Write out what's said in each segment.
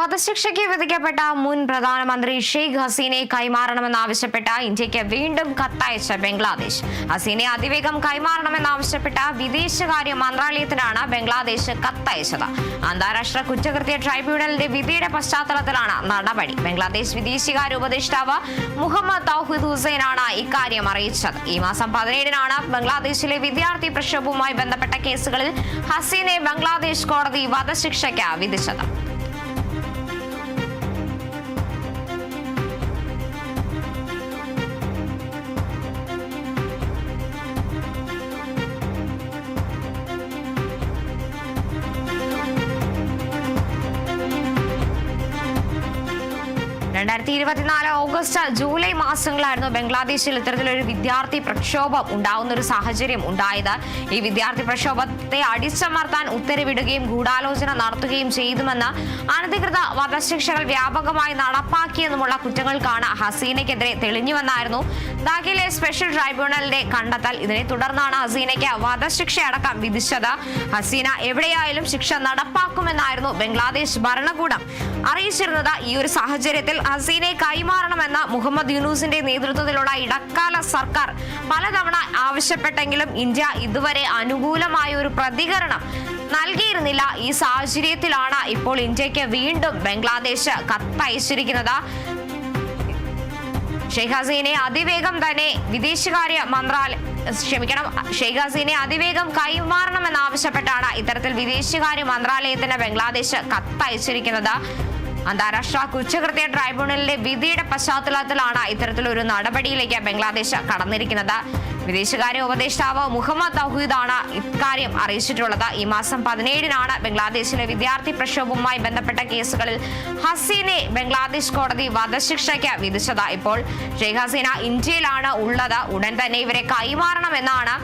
വധശിക്ഷയ്ക്ക് വിധിക്കപ്പെട്ട മുൻ പ്രധാനമന്ത്രി ഷെയ്ഖ് ഹസീനെ കൈമാറണമെന്നാവശ്യപ്പെട്ട ഇന്ത്യയ്ക്ക് വീണ്ടും കത്തയച്ച ബംഗ്ലാദേശ്. ഹസീനെ അതിവേഗം കൈമാറണമെന്നാവശ്യപ്പെട്ട വിദേശകാര്യ മന്ത്രാലയത്തിനാണ് ബംഗ്ലാദേശ് കത്തയച്ചത്. അന്താരാഷ്ട്ര കുറ്റകൃത്യ ട്രൈബ്യൂണലിന്റെ വിധിയുടെ പശ്ചാത്തലത്തിലാണ് നടപടി. ബംഗ്ലാദേശ് വിദേശകാര്യ ഉപദേഷ്ടാവ് മുഹമ്മദ് തൗഹിദ് ഹുസൈനാണ് ഇക്കാര്യം അറിയിച്ചത്. ഈ മാസം പതിനേഴിനാണ് ബംഗ്ലാദേശിലെ വിദ്യാർത്ഥി പ്രക്ഷോഭവുമായി ബന്ധപ്പെട്ട കേസുകളിൽ ഹസീനെ ബംഗ്ലാദേശ് കോടതി വധശിക്ഷയ്ക്ക് വിധിച്ചത്. രണ്ടായിരത്തി ഇരുപത്തിനാല് ഓഗസ്റ്റ് ജൂലൈ മാസങ്ങളായിരുന്നു ബംഗ്ലാദേശിൽ ഇത്തരത്തിലൊരു വിദ്യാർത്ഥി പ്രക്ഷോഭം ഉണ്ടാകുന്ന ഒരു സാഹചര്യം ഉണ്ടായത്. ഈ വിദ്യാർത്ഥി പ്രക്ഷോഭത്തെ അടിച്ചമർത്താൻ ഉത്തരവിടുകയും ഗൂഢാലോചന നടത്തുകയും ചെയ്തുമെന്ന് അനധികൃത വധശിക്ഷകൾ വ്യാപകമായി നടപ്പാക്കിയെന്നുമുള്ള കുറ്റങ്ങൾക്കാണ് ഹസീനയ്ക്കെതിരെ തെളിഞ്ഞുവെന്നായിരുന്നു. ദാഖിലെ സ്പെഷ്യൽ ട്രൈബ്യൂണലിന്റെ കണ്ടെത്തൽ. ഇതിനെ തുടർന്നാണ് ഹസീനയ്ക്ക് വധശിക്ഷ അടക്കം വിധിച്ചത്. ഹസീന എവിടെയായാലും ശിക്ഷ നടപ്പാക്കുമെന്നായിരുന്നു ബംഗ്ലാദേശ് ഭരണകൂടം അറിയിച്ചിരുന്നത്. ഈ ഒരു സാഹചര്യത്തിൽ ഹസീനെ കൈമാറണമെന്ന മുഹമ്മദ് യൂനൂസിന്റെ നേതൃത്വത്തിലുള്ള ഇടക്കാല സർക്കാർ പലതവണ ആവശ്യപ്പെട്ടെങ്കിലും ഇന്ത്യ ഇതുവരെ അനുകൂലമായ ഒരു പ്രതികരണം നൽകിയിരുന്നില്ല. ഈ സാഹചര്യത്തിലാണ് ഇപ്പോൾ ഇന്ത്യയ്ക്ക് വീണ്ടും ബംഗ്ലാദേശ് കത്തയച്ചിരിക്കുന്നത്. ഷെയ്ഖ് ഹസീനെ അതിവേഗം തന്നെ വിദേശകാര്യ മന്ത്രാലയം ക്ഷമിക്കണം. ഷെയ്ഖ് ഹസീനെ അതിവേഗം കൈമാറണമെന്നാവശ്യപ്പെട്ടാണ് ഇത്തരത്തിൽ വിദേശകാര്യ മന്ത്രാലയത്തിന് ബംഗ്ലാദേശ് കത്തയച്ചിരിക്കുന്നത്. അന്താരാഷ്ട്ര കുറ്റകൃത്യ ട്രൈബ്യൂണലിന്റെ വിധിയുടെ പശ്ചാത്തലത്തിലാണ് ഇത്തരത്തിലൊരു നടപടിയിലേക്ക് ബംഗ്ലാദേശ് കടന്നിരിക്കുന്നത്. വിദേശകാര്യ ഉപദേഷ്ടാവ് മുഹമ്മദ് തൗഹീദാണ് ഇക്കാര്യം അറിയിച്ചിട്ടുള്ളത്. ഈ മാസം പതിനേഴിനാണ് ബംഗ്ലാദേശിലെ വിദ്യാർത്ഥി പ്രക്ഷോഭവുമായി ബന്ധപ്പെട്ട കേസുകളിൽ ഹസീനെ ബംഗ്ലാദേശ് കോടതി വധശിക്ഷയ്ക്ക് വിധിച്ചത്. ഇപ്പോൾ ഷെയ്ഖ് ഹസീന ഇന്ത്യയിലാണ് ഉള്ളത്. ഉടൻ തന്നെ ഇവരെ കൈമാറണമെന്നാണ്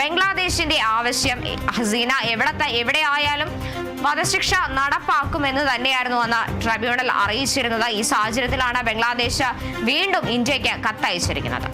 ബംഗ്ലാദേശിന്റെ ആവശ്യം. ഹസീന എവിടത്തെ എവിടെ ആയാലും വധശിക്ഷ നടപ്പാക്കുമെന്ന് തന്നെയായിരുന്നു അന്ന് ട്രൈബ്യൂണൽ അറിയിച്ചിരുന്നത്. ഈ സാഹചര്യത്തിലാണ് ബംഗ്ലാദേശ് വീണ്ടും ഇന്ത്യയ്ക്ക് കത്തയച്ചിരിക്കുന്നത്.